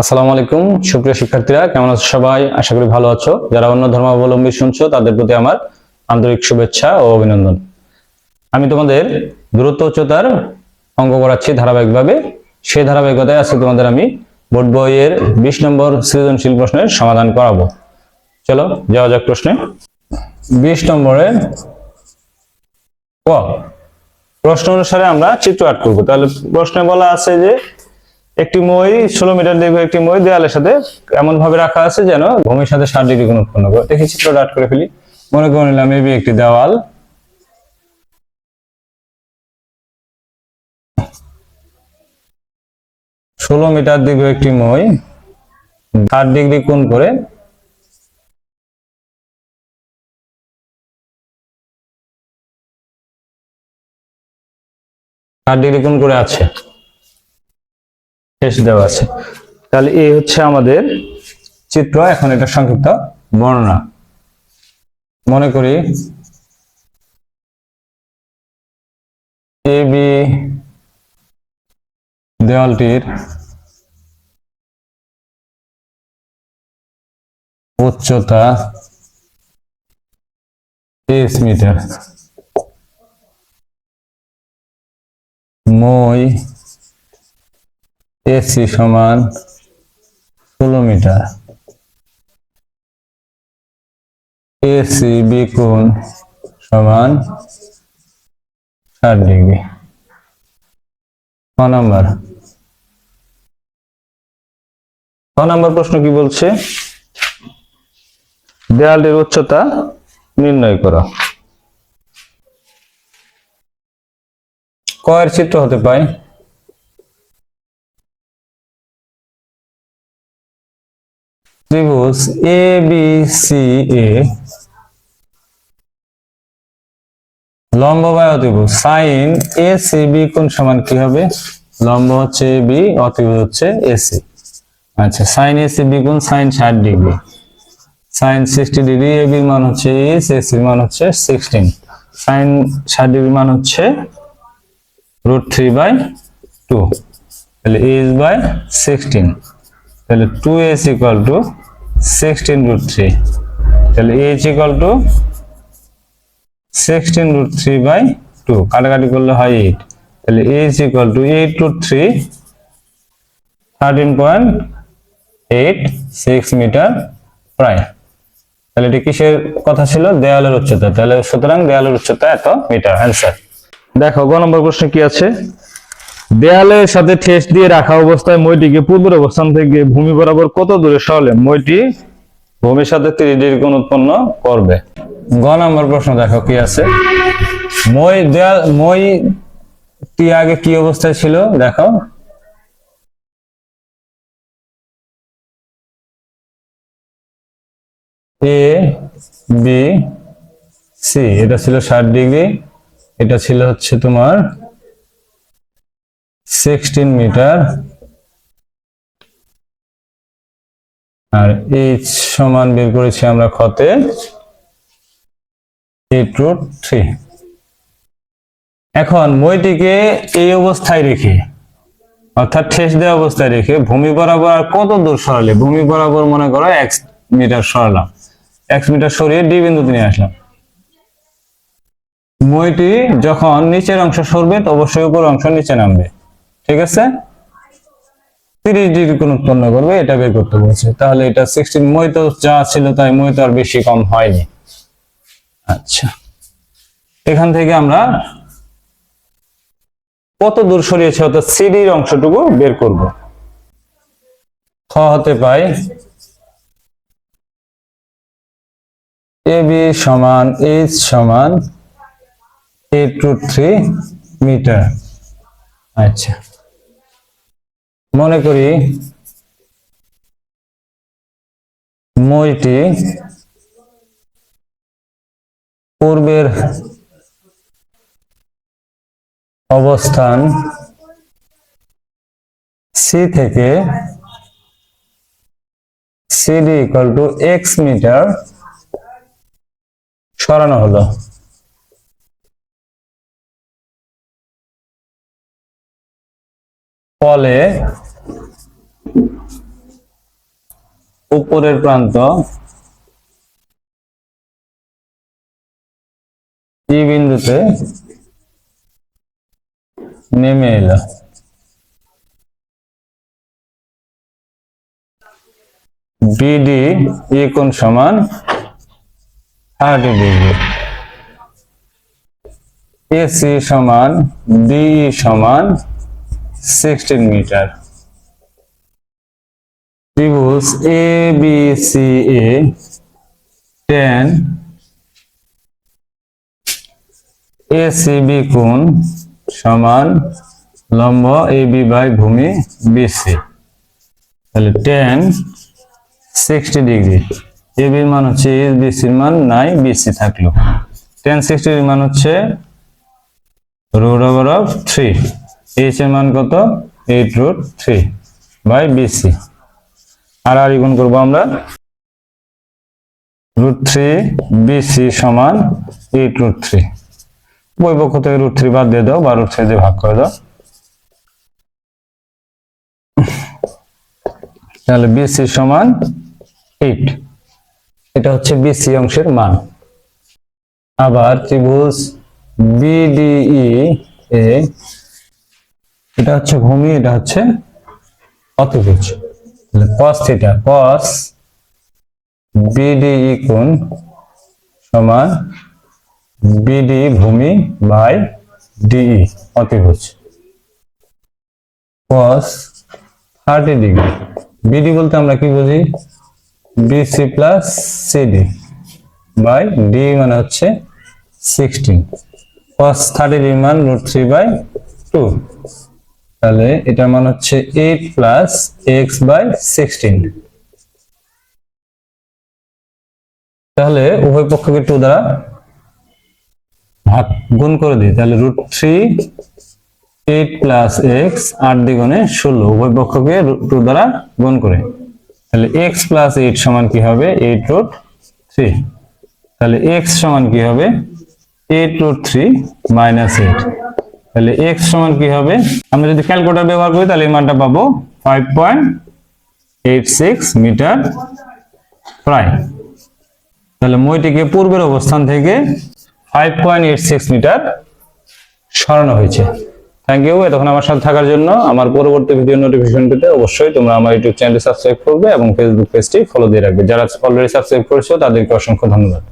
আসসালামু আলাইকুম। সুপ্রিয় শিক্ষার্থীরা, কেমন আছো সবাই? আশা করি ভালো আছো। যারা অন্য ধর্মাবলম্বী শুনছো, তাদের প্রতি আমার আন্তরিক শুভেচ্ছা ও অভিনন্দন। আমি তোমাদের দূরত্ব উচ্চতার অঙ্ক করাচ্ছি ধারাবাহিকভাবে। সেই ধারাবাহিকতায় আজকে তোমাদের আমি বোর্ড বইয়ের বিশ নম্বর সৃজনশীল প্রশ্নের সমাধান করাবো। চলো, যাওয়া যাক প্রশ্নে। বিশ নম্বরে প্রশ্ন অনুসারে আমরা চিত্র আট করব। তাহলে প্রশ্নে বলা আছে যে একটি মই, ষোলো মিটার দীর্ঘ একটি মই দেয়ালের সাথে এমন ভাবে রাখা আছে যেন ভূমির সাথে ষাট ডিগ্রি কোণ উৎপন্ন করে। দেখি চিত্রটা আট করে ফেলি। মনে করে নিলাম এবি একটি দেওয়াল। ষোলো মিটার দীর্ঘ একটি মই ষাট ডিগ্রি কোণ করে। ষাট ডিগ্রি কোণ করে আছে। শেষ দেওয়া আছে। তাহলে এই হচ্ছে আমাদের চিত্র, এখন এটা সংক্ষিপ্ত বর্ণনা। মনে করি এ, বি দেওয়ালটির উচ্চতা তেইশ মিটার। মই এসি সমান ষোলো মিটার। এসি বিকুণ সমান ষাট ডিগ্রি। নাম্বার। নাম্বার প্রশ্ন কি বলছে? দেয়ালটির উচ্চতা নির্ণয় করো। কয়ের চিত্র হতে পায়। ত্রিভুজ এ বি সি এ লম্ব বাই অতিভুজ সাইন এ সি বি কোন সমান কি হবে? লম্ব হচ্ছে এ বি অতিভুজ হচ্ছে এসি আচ্ছা সাইন এ সি বি কোন? সাইন ষাট degree. Sine sixty degree A বির মান হচ্ছে এস এসির মান হচ্ছে সিক্সটিন সাইন ষাট ডিগ্রি মান হচ্ছে রুট থ্রি বাই টু তাহলে এস বাই সিক্সটিন তাহলে two S equal to sixteen root three তাহলে H equal to sixteen root three by two কাটাকাটি করলে হয় এইট তাহলে H equal to eight root three thirteen point eight six metre প্রায় তাহলে এটি কিসের কথা ছিল? দেয়ালের উচ্চতা। তাহলে সুতরাং দেয়ালের উচ্চতা এত মিটার অ্যান্সার দেখো, গ নম্বর প্রশ্ন কি আছে? দেয়ালের সাথে ঠেস দিয়ে রাখা অবস্থায় মইটিকে পূর্বের অবস্থান থেকে ভূমি বরাবর কত দূরে সরলে মইটি ভূমির সাথে তিরিশ ডিগ্রি কোণ উৎপন্ন করবে। গ নম্বর প্রশ্ন দেখো কি আছে? মই দেয়াল মই টি আগে কি অবস্থায় ছিল? দেখো। এ, বি, সি, এটা ছিল ষাট ডিগ্রি, এটা ছিল হচ্ছে তোমার সিক্সটিন মিটার। আর এইচ সমান বের করেছি আমরা ক্ষতে এইট রুট থ্রি। এখন মইটিকে এই অবস্থায় রেখে, অর্থাৎ ঠেস দেওয়া অবস্থায় রেখে ভূমি বরাবর কত দূর সরালে? ভূমি বরাবর মনে করো এক মিটার সরালাম। এক মিটার সরিয়ে ডি বিন্দুতে নিয়ে আসলাম। মইটি যখন নিচের অংশ সরবে, তো অবশ্যই উপর অংশ নিচে নামবে। ঠিক আছে? তিরিশ ডিগ্রি কোণ উৎপন্ন করবে, এটা বের করতে বলছে। তাহলে এটা সিক্সটিন মই যা ছিল তাই মই তো আর বেশি কম হয়নি। আচ্ছা। এখান থেকে আমরা কত দূর সরিয়েছে অর্থাৎ সিডির অংশটুকু বের করব। খ হতে পাই এ বি সমান এইচ সমান এইট রুট থ্রি মিটার আচ্ছা। মনে করি মইটি পূর্বের অবস্থান সি থেকে CD equal to X metre সরানো হলো। ফলে উপরের প্রান্ত। ই বিন্দুতে? নেমে এলো। বিডি ই কোণ সমান থার্টি ডিগ্রি এসি সমান বিই সমান সিক্সটিন মিটার ত্রিভুজ A B C A tan A C B কোণ সমান লম্ব এ বি বাই ভূমি বিসি তাহলে টেন সিক্সটি ডিগ্রি এ বির মান হচ্ছে এ বিসির মান নাই বিসি থাকল। টেন সিক্সটি ডিগ্রি মান হচ্ছে root over of three H এর মান কত? Eight root three by BC আর আর গুণ করব আমরা। রুট থ্রি বিসি সমান এইট রুট থ্রি বই পক্ষ থেকে রুট থ্রি বাদ দিয়ে দাও বা রুট থ্রি দিয়ে ভাগ করে দাও। তাহলে বিসি সমান এইট এটা হচ্ছে বিসি অংশের মান। আবার ত্রিভুজ বিডিই এ এটা হচ্ছে ভূমি, এটা হচ্ছে অতিভুজ cos থিটা cos বিডিই কোণ সমান বিডি ভূমি বাই ডিই অতিভুজ cos থার্টি ডিগ্রি বিডি বলতে আমরা কি বুঝি? BC plus CD by D মানে হচ্ছে সিক্সটিন cos থার্টি ডিগ্রি মান রুট থ্রি বাই টু তাহলে এটার মান হচ্ছে eight plus X by sixteen তাহলে উভয় পক্ষকে টু দ্বারা ভাগ গুণ করে দিই, তাহলে root three eight plus X আট দ্বিগুণে ষোলো, উভয় পক্ষকে টু দ্বারা গুণ করে। তাহলে এক্স প্লাস এইট সমান কি হবে? এইট রুট থ্রি তাহলে এক্স সমান কি হবে? Eight root three minus eight তাহলে এক্স সমান কি হবে? আমরা যদি ক্যালকুলেটর ব্যবহার করি, তাহলে এই মানটা পাবো five point eight six metre প্রায় তাহলে মইটিকে পূর্বের অবস্থান থেকে five point eight six metre সরানো হয়েছে। থ্যাংক ইউ এতক্ষণ আমার সাথে থাকার জন্য। আমার পরবর্তী ভিডিও নোটিফিকেশন পেতে অবশ্যই তোমরা আমার ইউটিউব চ্যানেলটি সাবস্ক্রাইব করবে এবং ফেসবুক পেজটি ফলো দিয়ে রাখবে। যারা অলরেডি সাবস্ক্রাইব করেছ, তাদেরকে অসংখ্য ধন্যবাদ।